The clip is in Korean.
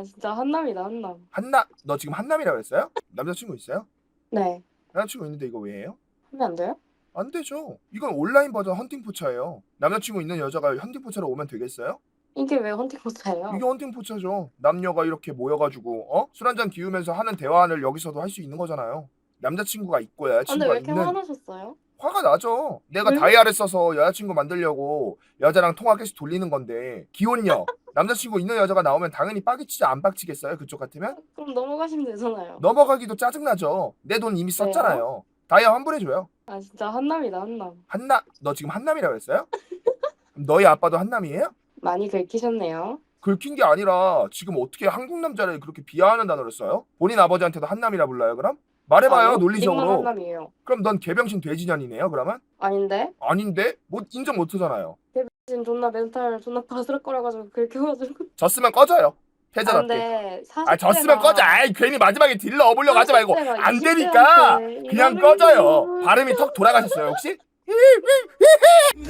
아 진짜 한남이다 한남. 한남 너 지금 한남이라고 했어요? 남자친구 있어요? 네. 남자친구 있는데 이거 왜 해요? 하면 안 돼요? 안 되죠. 이건 온라인 버전 헌팅 포차예요. 남자친구 있는 여자가 헌팅 포차로 오면 되겠어요? 이게 왜 헌팅 포차예요? 이게 헌팅 포차죠. 남녀가 이렇게 모여가지고 어? 술 한잔 기우면서 하는 대화를 여기서도 할 수 있는 거잖아요. 남자친구가 있고 아, 근데 여자친구가 왜 이렇게 있는 화나셨어요? 화가 나죠. 내가 왜? 다이아를 써서 여자친구 만들려고 여자랑 통화 계속 돌리는 건데 기혼녀 남자친구 있는 여자가 나오면 당연히 빠개치지 안 빡치겠어요 그쪽 같으면 그럼 넘어가시면 되잖아요. 넘어가기도 짜증나죠. 내 돈 이미 썼잖아요. 다이아 환불해줘요. 아 진짜 한남이다 한남. 한남 너 지금 한남이라고 했어요? 그럼 너희 아빠도 한남이에요? 많이 긁히셨네요. 긁힌 게 아니라 지금 어떻게 한국 남자를 그렇게 비하하는 단어를 써요? 본인 아버지한테도 한남이라 불러요 그럼? 말해봐요 아니요, 논리적으로. 한남이에요. 그럼 넌 개병신 돼지년이네요 그러면? 아닌데? 아닌데? 뭐 인정 못하잖아요. 지금 존나 멘탈 존나 바스락 거려가지고 긁혀가지고. 졌으면 꺼져요. 아, 패자답게. 근데 40대가 아 졌으면 꺼져. 아이 괜히 마지막에 딜러 얻으려고 하지 말고 안 되니까 그냥 꺼져요. 발음이 턱 돌아가셨어요 혹시? 나